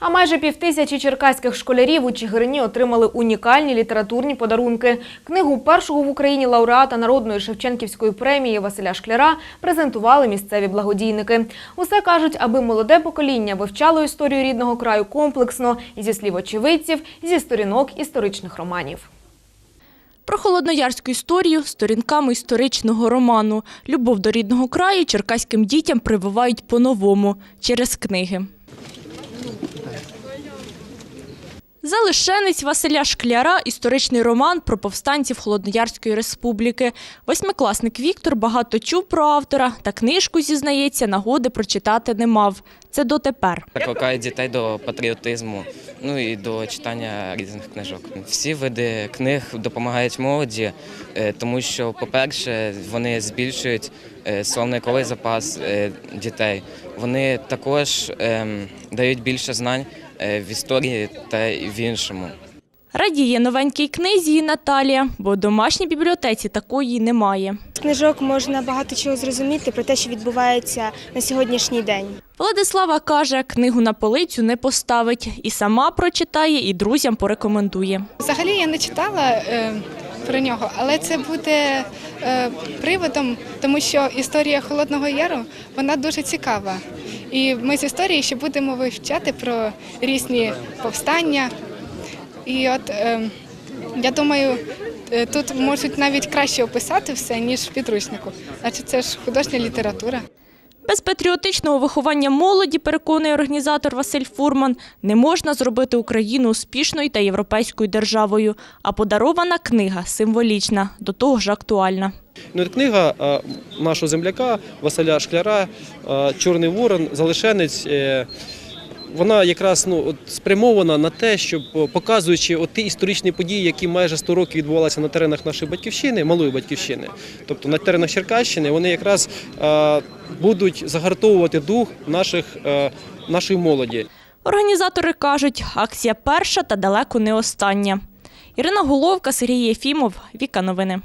А майже півтисячі черкаських школярів у Чигирині отримали унікальні літературні подарунки. Книгу першого в Україні лауреата народної Шевченківської премії Василя Шкляра презентували місцеві благодійники. Усе кажуть, аби молоде покоління вивчало історію рідного краю комплексно і зі слів очевидців, зі сторінок історичних романів. Про холодноярську історію сторінками історичного роману. Любов до рідного краю черкаським дітям прививають по-новому через книги. Залишенець Василя Шкляра – історичний роман про повстанців Холодноярської республіки. Восьмикласник Віктор багато чув про автора, та книжку, зізнається, нагоди прочитати не мав. Це дотепер. Закликає дітей до патріотизму, ну і до читання різних книжок. Всі види книг допомагають молоді, е, тому що, по-перше, вони збільшують е, словниковий запас е, дітей. Вони також ем, дають більше знань в історії та в іншому. Радіє новенькій книзі і Наталія, бо в домашній бібліотеці такої немає. З книжок можна багато чого зрозуміти про те, що відбувається на сьогоднішній день. Владислава каже, книгу на полицю не поставить. І сама прочитає, і друзям порекомендує. Взагалі я не читала е, про нього, але це буде е, приводом, тому що історія Холодного Яру вона дуже цікава. І ми з історії ще будемо вивчати про різні повстання. І от е, я думаю, е, тут можуть навіть краще описати все, ніж в підручнику. Адже це ж художня література. Без патріотичного виховання молоді, переконує організатор Василь Фурман, не можна зробити Україну успішною та європейською державою. А подарована книга символічна, до того ж актуальна. Ну, книга нашого земляка Василя Шкляра Чорний ворон, залишенець. е, Вона якраз ну, от спрямована на те, щоб е, показуючи от ті історичні події, які майже 100 років відбувалися на теренах нашої батьківщини, малої батьківщини, тобто на теренах Черкащини, вони якраз будуть загартовувати дух наших, е, нашої молоді. Організатори кажуть, акція перша та далеко не остання. Ірина Головка, Сергій Єфімов, Віка Новини.